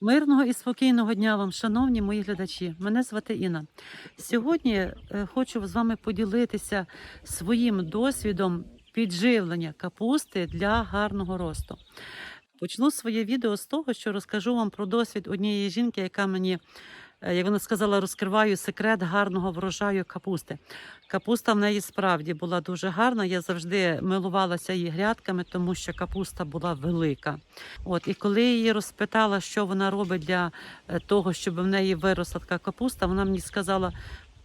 Мирного і спокійного дня вам, шановні мої глядачі. Мене звати Інна. Сьогодні е, хочу з вами поділитися своїм досвідом підживлення капусти для гарного росту. Почну своє відео з того, що розкажу вам про досвід однієї жінки, яка мені, як вона сказала, розкриваю секрет гарного врожаю капусти. Капуста в неї справді була дуже гарна. Я завжди милувалася її грядками, тому що капуста була велика. От і коли її розпитала, що вона робить для е, того, щоб в неї виросла така капуста, вона мені сказала: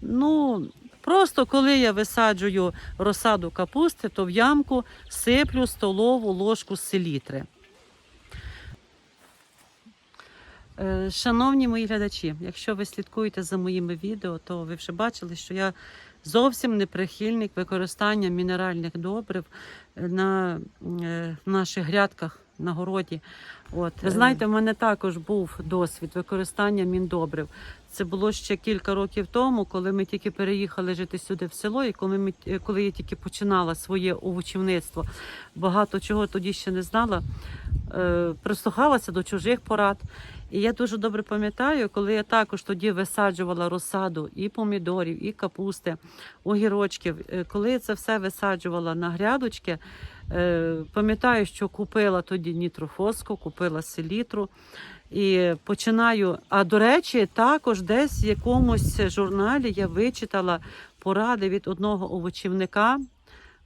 ну. Просто коли я висаджую розсаду капусти, то в ямку сиплю столову ложку селітри. Е, Шановні мої глядачі, якщо ви слідкуєте за моїми відео, то ви вже бачили, що я зовсім не прихильник використання мінеральних добрив е, на е, наших грядках на городі. От ви знаєте, в мене також був досвід використання міндобрив. Це було ще кілька років тому, коли ми тільки переїхали жити сюди в село, і коли ми е, коли я тільки починала своє овочівництво, багато чого тоді ще не знала. Е, Прислухалася до чужих порад. І я дуже добре пам'ятаю, коли я також тоді висаджувала розсаду і помідорів, і капусти, огірочків. Е, Коли я це все висаджувала на грядочки, е, пам'ятаю, що купила тоді нітрофоску, купила селітру. І починаю. А до речі, також десь в якомусь журналі я вичитала поради від одного овочівника,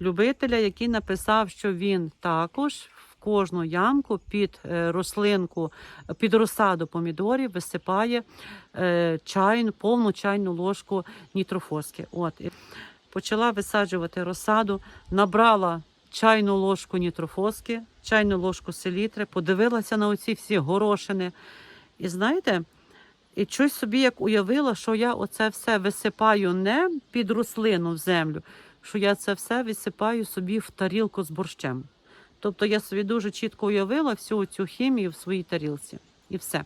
любителя, який написав, що він також кожну ямку під е, рослинку, під розсаду помідорів висипає е, чайну, повну чайну ложку нітрофоски. От. Почала висаджувати розсаду, набрала чайну ложку нітрофоски, чайну ложку селітри, подивилася на оці всі горошини. І знаєте, і щось собі як уявила, що я оце все висипаю не під рослину в землю, що я це все висипаю собі в тарілку з борщем. Тобто я собі дуже чітко уявила всю цю хімію в своїй тарілці. І все.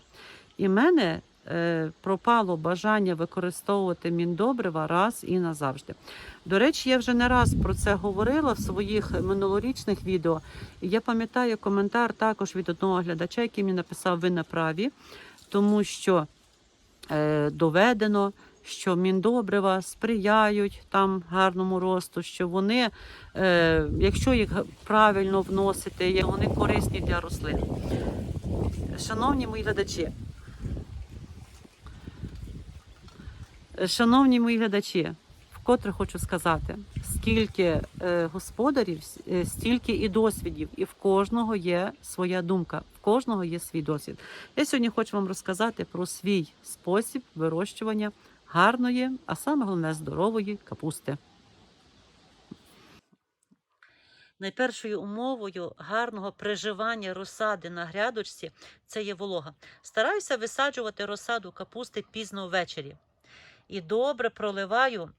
І в мене е, пропало бажання використовувати міндобрива раз і назавжди. До речі, я вже не раз про це говорила в своїх минулорічних відео. І я пам'ятаю коментар також від одного глядача, який мені написав Ви на праві, тому що е, доведено, що міндобрива сприяють там гарному росту, що вони, е, якщо їх правильно вносити, вони корисні для рослин. Шановні мої глядачі, Шановні мої глядачі, вкотре хочу сказати, скільки е, господарів, е, стільки і досвідів, і в кожного є своя думка, в кожного є свій досвід. Я сьогодні хочу вам розказати про свій спосіб вирощування гарної, а саме головне здорової капусти. Найпершою умовою гарного приживання розсади на грядочці це є волога. Стараюся висаджувати розсаду капусти пізно ввечері і добре проливаю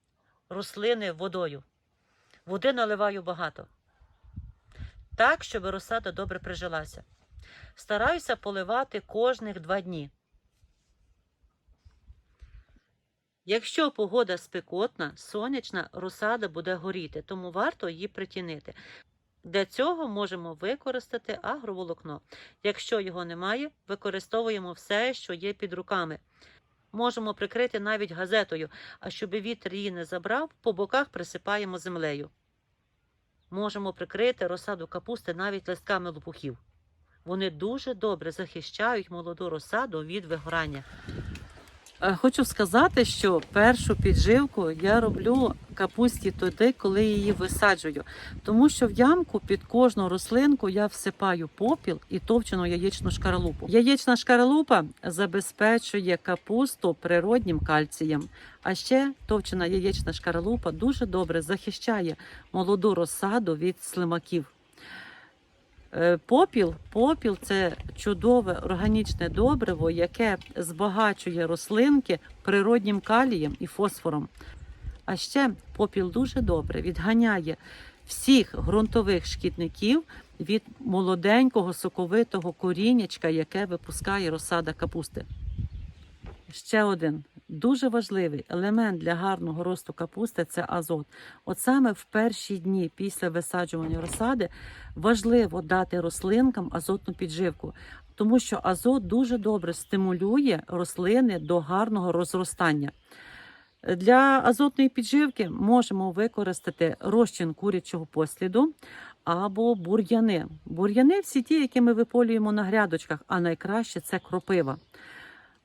рослини водою. Води наливаю багато. Так, щоб розсада добре прижилася. Стараюся поливати кожних два дні. Якщо погода спекотна, сонячна, розсада буде горіти, тому варто її притінити. Для цього можемо використати агроволокно. Якщо його немає, використовуємо все, що є під руками. Можемо прикрити навіть газетою, а щоб вітер її не забрав, по боках присипаємо землею. Можемо прикрити розсаду капусти навіть листками лопухів. Вони дуже добре захищають молоду розсаду від вигорання. Е, Хочу сказати, що першу підживку я роблю капусті тоді, коли її висаджую. Тому що в ямку під кожну рослинку я всипаю попіл і товчену яєчну шкаралупу. Яєчна шкаралупа забезпечує капусту природнім кальцієм. А ще товчена яєчна шкаралупа дуже добре захищає молоду розсаду від слимаків. Е, Попіл, попіл це чудове органічне добриво, яке збагачує рослинки природнім калієм і фосфором. А ще попіл дуже добре відганяє всіх ґрунтових шкідників від молоденького соковитого корінячка, яке випускає розсада капусти. Ще один дуже важливий елемент для гарного росту капусти це азот. От саме в перші дні після висаджування розсади важливо дати рослинкам азотну підживку. тому що азот дуже добре стимулює рослини до гарного розростання. Для азотної підживки можемо використати розчин курячого посліду або бур'яни. Бур'яни всі ті, які ми виполюємо на грядочках, а найкраще це кропива.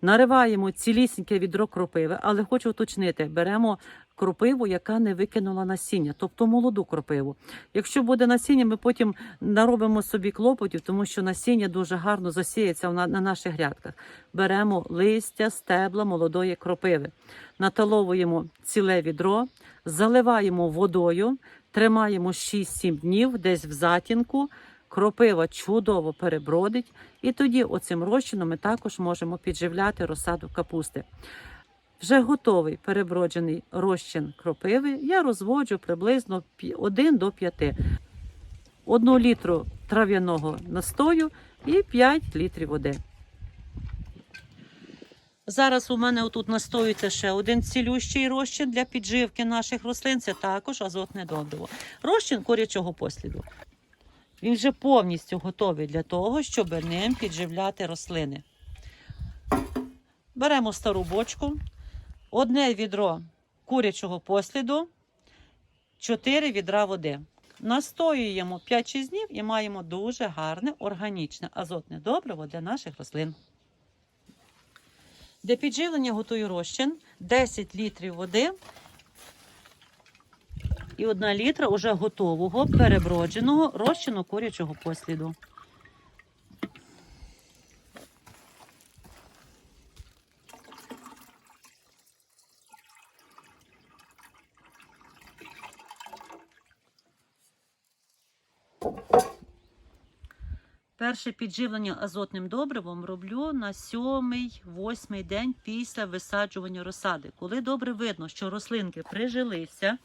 Нариваємо цілісіньке відро кропиви, але хочу уточнити, беремо кропиву, яка не викинула насіння, тобто молоду кропиву. Якщо буде насіння, ми потім наробимо собі клопотів, тому що насіння дуже гарно засіється на, на наших грядках. Беремо листя, стебла молодої кропиви, наталовуємо ціле відро, заливаємо водою, тримаємо 6-7 днів десь в затінку. Кропива чудово перебродить, і тоді оцим розчином ми також можемо підживляти розсаду капусти. Вже готовий переброджений розчин кропиви я розводжу приблизно 1 до 5. 1 літру трав'яного настою і 5 літрів води. Зараз у мене отут настоюється ще один цілющий розчин для підживки наших рослин. Це також азотне добриво. Розчин курячого посліду. Він вже повністю готовий для того, щоб ним підживляти рослини. Беремо стару бочку, одне відро курячого посліду, 4 відра води. Настоюємо 5-6 днів і маємо дуже гарне органічне азотне добриво для наших рослин. Для підживлення готую розчин 10 літрів води і 1 літра уже готового перебродженого розчину курячого посліду. Перше підживлення азотним добривом роблю на сьомий, восьмий день після висаджування розсади. Коли добре видно, що рослинки прижилися,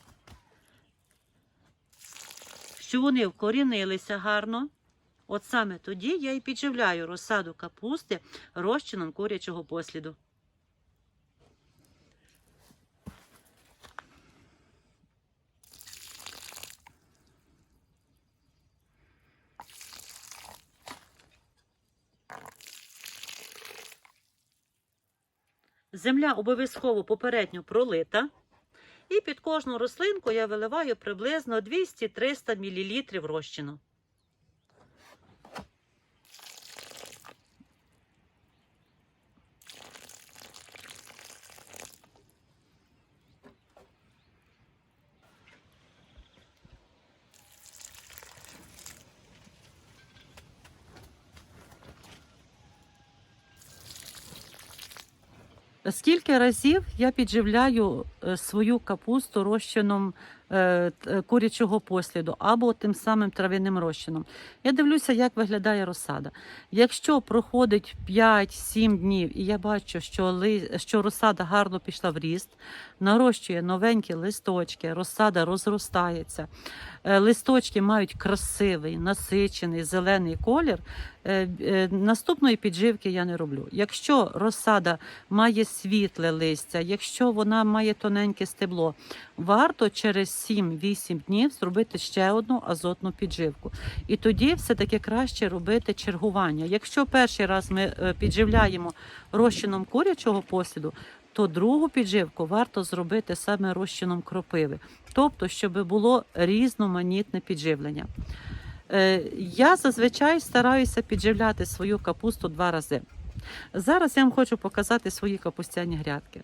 що вони вкорінилися гарно, от саме тоді я і підживляю розсаду капусти розчином курячого посліду. Земля обов'язково попередньо пролита. І під кожну рослинку я виливаю приблизно 200-300 мл розчину. Скільки разів я підживляю свою капусту розчином е, курячого посліду або тим самим трав'яним розчином? Я дивлюся, як виглядає розсада. Якщо проходить 5-7 днів, і я бачу, що, ли, що розсада гарно пішла в ріст, нарощує новенькі листочки, розсада розростається, е, листочки мають красивий, насичений зелений колір. е, е, Наступної підживки я не роблю. Якщо розсада має світле листя, якщо вона має тоненьке стебло, варто через 7-8 днів зробити ще одну азотну підживку. І тоді все-таки краще робити чергування. Якщо перший раз ми е, підживляємо розчином курячого посліду, то другу підживку варто зробити саме розчином кропиви, тобто, щоб було різноманітне підживлення. Е, Я зазвичай стараюся підживляти свою капусту два рази. Зараз я вам хочу показати свої капустяні грядки.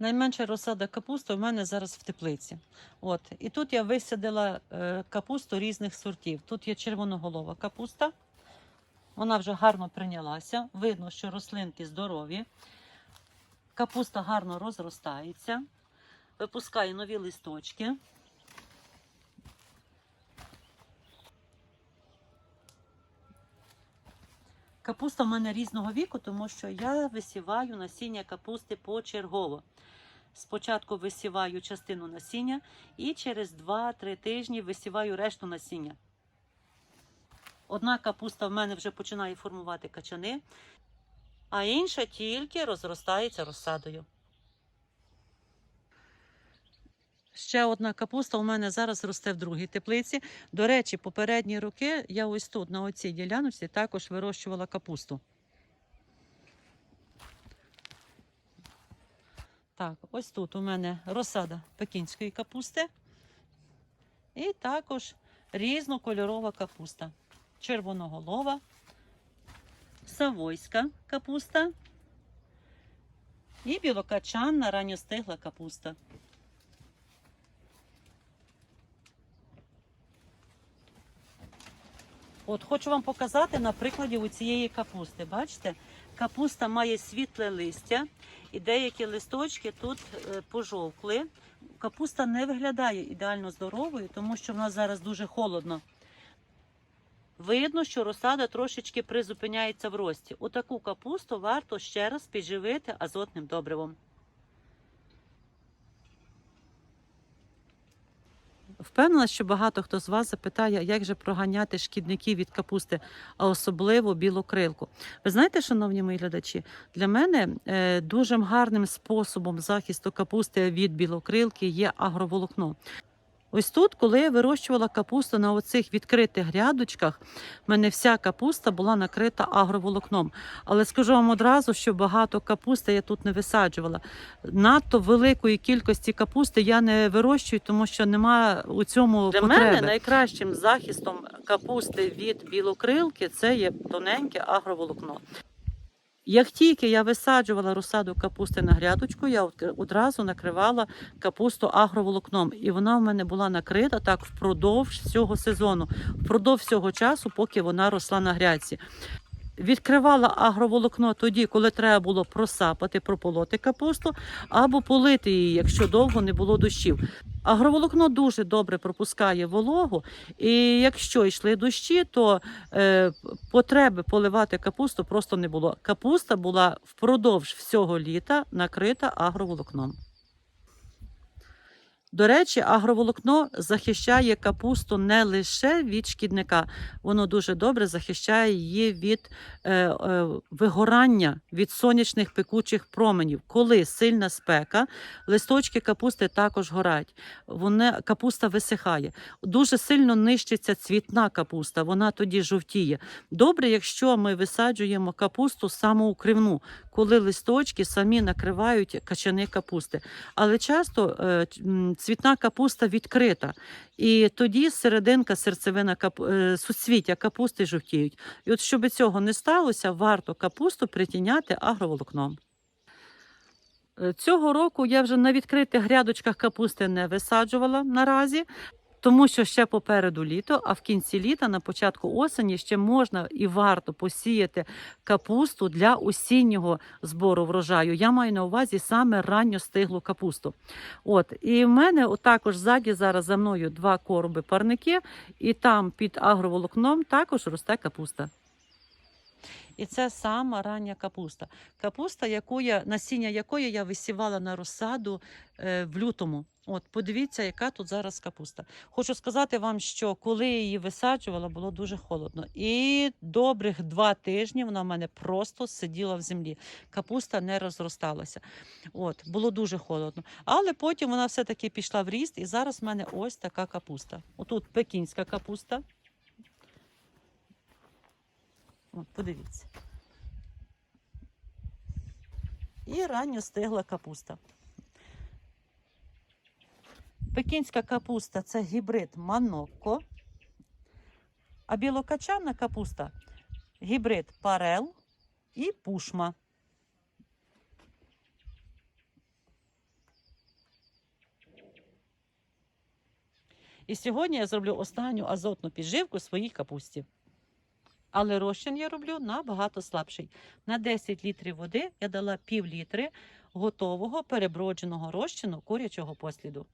Найменша розсада капусти у мене зараз в теплиці. От. І тут я висадила е, капусту різних сортів. Тут є червоноголова капуста. Вона вже гарно прийнялася. Видно, що рослинки здорові. Капуста гарно розростається, випускає нові листочки. Капуста в мене різного віку, тому що я висіваю насіння капусти почергово. Спочатку висіваю частину насіння і через 2-3 тижні висіваю решту насіння. Одна капуста в мене вже починає формувати качани, а інша тільки розростається розсадою. Ще одна капуста у мене зараз росте в другій теплиці. До речі, попередні роки я ось тут, на оцій діляночці, також вирощувала капусту. Так, ось тут у мене розсада пекінської капусти. І також різнокольорова капуста. Червоноголова, савойська капуста і білокачанна ранньостигла капуста. От хочу вам показати на прикладі у цієї капусти. Бачите, капуста має світле листя, і деякі листочки тут е, пожовкли. Капуста не виглядає ідеально здоровою, тому що в нас зараз дуже холодно. Видно, що розсада трошечки призупиняється в рості. Отаку капусту варто ще раз підживити азотним добривом. Впевнена, що багато хто з вас запитає, як же проганяти шкідників від капусти, а особливо білокрилку. Ви знаєте, шановні мої глядачі, для мене е, дуже гарним способом захисту капусти від білокрилки є агроволокно. Ось тут, коли я вирощувала капусту на оцих відкритих грядочках, в мене вся капуста була накрита агроволокном. Але скажу вам одразу, що багато капусти я тут не висаджувала. Надто великої кількості капусти я не вирощую, тому що немає у цьому Для потреби. мене найкращим захистом капусти від білокрилки це є тоненьке агроволокно. Як тільки я висаджувала розсаду капусти на грядочку, я одразу накривала капусту агроволокном. І вона в мене була накрита так впродовж всього сезону, впродовж всього часу, поки вона росла на грядці. Відкривала агроволокно тоді, коли треба було просапати, прополоти капусту, або полити її, якщо довго не було дощів. Агроволокно дуже добре пропускає вологу, і якщо йшли дощі, то е, потреби поливати капусту просто не було. Капуста була впродовж всього літа накрита агроволокном. До речі, агроволокно захищає капусту не лише від шкідника, воно дуже добре захищає її від е, е, вигорання від сонячних пекучих променів. Коли сильна спека, листочки капусти також горять. Вони, капуста висихає. Дуже сильно нищиться цвітна капуста, вона тоді жовтіє. Добре, якщо ми висаджуємо капусту самоукривну, коли листочки самі накривають качани капусти. Але часто е, цвітна капуста відкрита, і тоді серединка, серцевина кап... е, суцвіття капусти жовтіють. І от щоб цього не сталося, варто капусту притіняти агроволокном. Е, Цього року я вже на відкритих грядочках капусти не висаджувала наразі, тому що ще попереду літо, а в кінці літа, на початку осені, ще можна і варто посіяти капусту для осіннього збору врожаю. Я маю на увазі саме ранньо стиглу капусту. От і в мене також ззаді зараз за мною два короби парники, і там під агроволокном також росте капуста. І це сама рання капуста. Капуста, яку я, насіння якої я висівала на розсаду е, в лютому. От, подивіться, яка тут зараз капуста. Хочу сказати вам, що коли її висаджувала, було дуже холодно. І добрих два тижні вона в мене просто сиділа в землі. Капуста не розросталася. От, було дуже холодно. Але потім вона все-таки пішла в ріст, і зараз в мене ось така капуста. Отут пекінська капуста. От, подивіться. І ранньо стигла капуста. Пекінська капуста це гібрид Манокко, а білокачана капуста гібрид Парел і Пушма. І сьогодні я зроблю останню азотну підживку своїй капусті. Але розчин я роблю набагато слабший. На 10 літрів води я дала пів літри готового перебродженого розчину курячого посліду.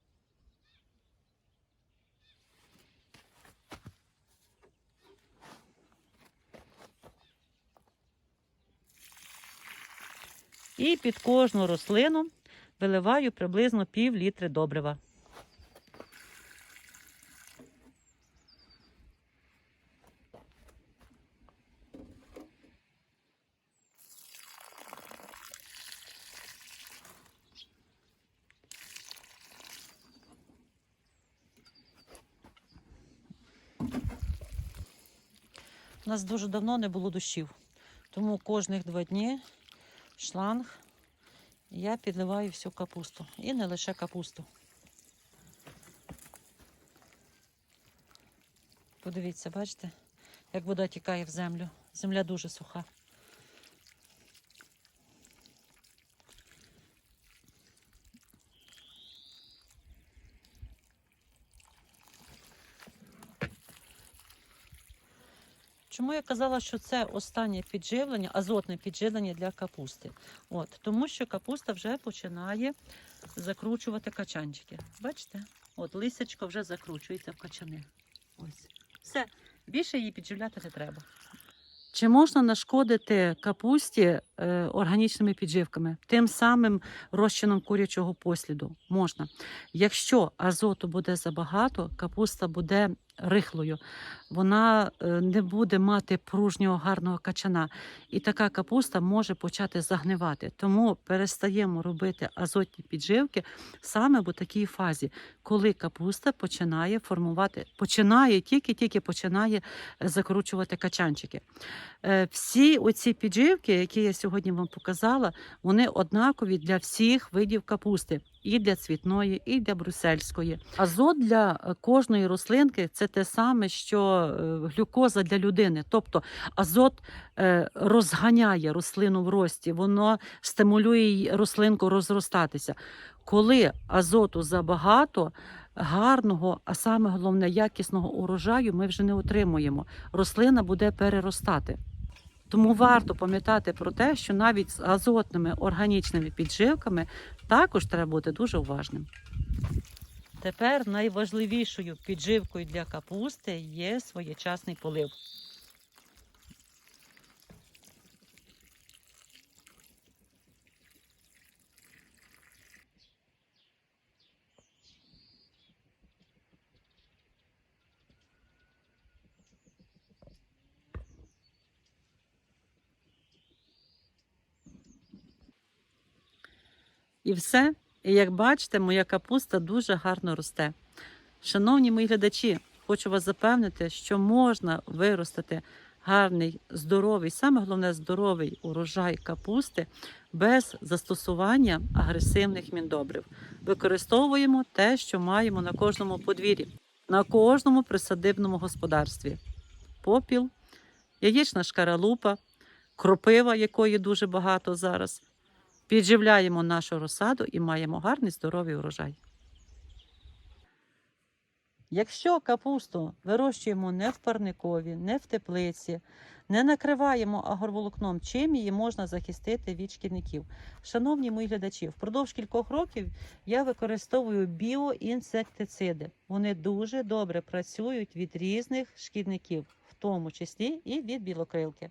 І під кожну рослину виливаю приблизно пів літри добрива. У нас дуже давно не було дощів. Тому кожних два дні шланг я підливаю всю капусту. І не лише капусту. Подивіться, бачите, як вода тікає в землю. Земля дуже суха. Чому я казала, що це останнє підживлення, азотне підживлення для капусти? От, тому що капуста вже починає закручувати качанчики. Бачите? От лисячко вже закручується в качани. Ось. Все, більше її підживляти не треба. Чи можна нашкодити капусті е, органічними підживками, тим самим розчином курячого посліду? Можна. Якщо азоту буде забагато, капуста буде рихлою, вона е, не буде мати пружнього гарного качана. І така капуста може почати загнивати. Тому перестаємо робити азотні підживки саме в такій фазі, коли капуста починає формувати, починає тільки-тільки починає е, закручувати качанчики. Е, Всі оці підживки, які я сьогодні вам показала, вони однакові для всіх видів капусти. І для цвітної, і для брусельської. Азот для е, кожної рослинки це те саме, що е, глюкоза для людини. Тобто азот е, розганяє рослину в рості, воно стимулює рослинку розростатися. Коли азоту забагато, гарного, а саме головне якісного урожаю ми вже не отримуємо. Рослина буде переростати. Тому варто пам'ятати про те, що навіть з азотними органічними підживками також треба бути дуже уважним. Тепер найважливішою підживкою для капусти є своєчасний полив. І все. І як бачите, моя капуста дуже гарно росте. Шановні мої глядачі, хочу вас запевнити, що можна виростити гарний, здоровий, саме головне здоровий урожай капусти без застосування агресивних міндобрив. Використовуємо те, що маємо на кожному подвір'ї, на кожному присадибному господарстві: попіл, яєчна шкаралупа, кропива, якої дуже багато зараз. Підживляємо нашу розсаду і маємо гарний здоровий урожай. Якщо капусту вирощуємо не в парникові, не в теплиці, не накриваємо агроволокном, чим її можна захистити від шкідників. Шановні мої глядачі, впродовж кількох років я використовую біоінсектициди. Вони дуже добре працюють від різних шкідників, в тому числі і від білокрилки.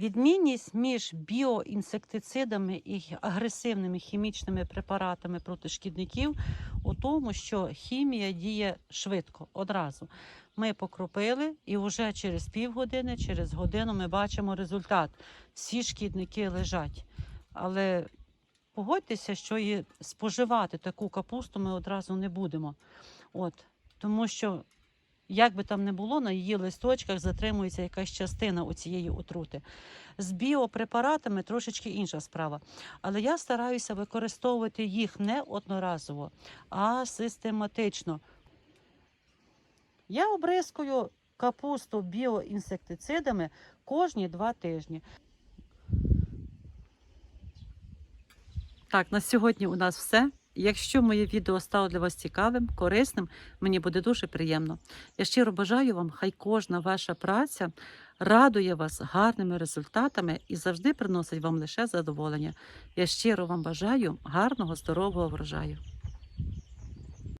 Відмінність між біоінсектицидами і агресивними хімічними препаратами проти шкідників у тому, що хімія діє швидко, одразу. Ми покропили, і вже через півгодини, через годину ми бачимо результат. Всі шкідники лежать. Але погодьтеся, що і споживати таку капусту ми одразу не будемо. От, тому що як би там не було, на її листочках затримується якась частина оцієї отрути. З біопрепаратами трошечки інша справа. Але я стараюся використовувати їх не одноразово, а систематично. Я обрискую капусту біоінсектицидами кожні два тижні. Так, на сьогодні у нас все. Якщо моє відео стало для вас цікавим, корисним, мені буде дуже приємно. Я щиро бажаю вам, хай кожна ваша праця радує вас гарними результатами і завжди приносить вам лише задоволення. Я щиро вам бажаю гарного, здорового врожаю.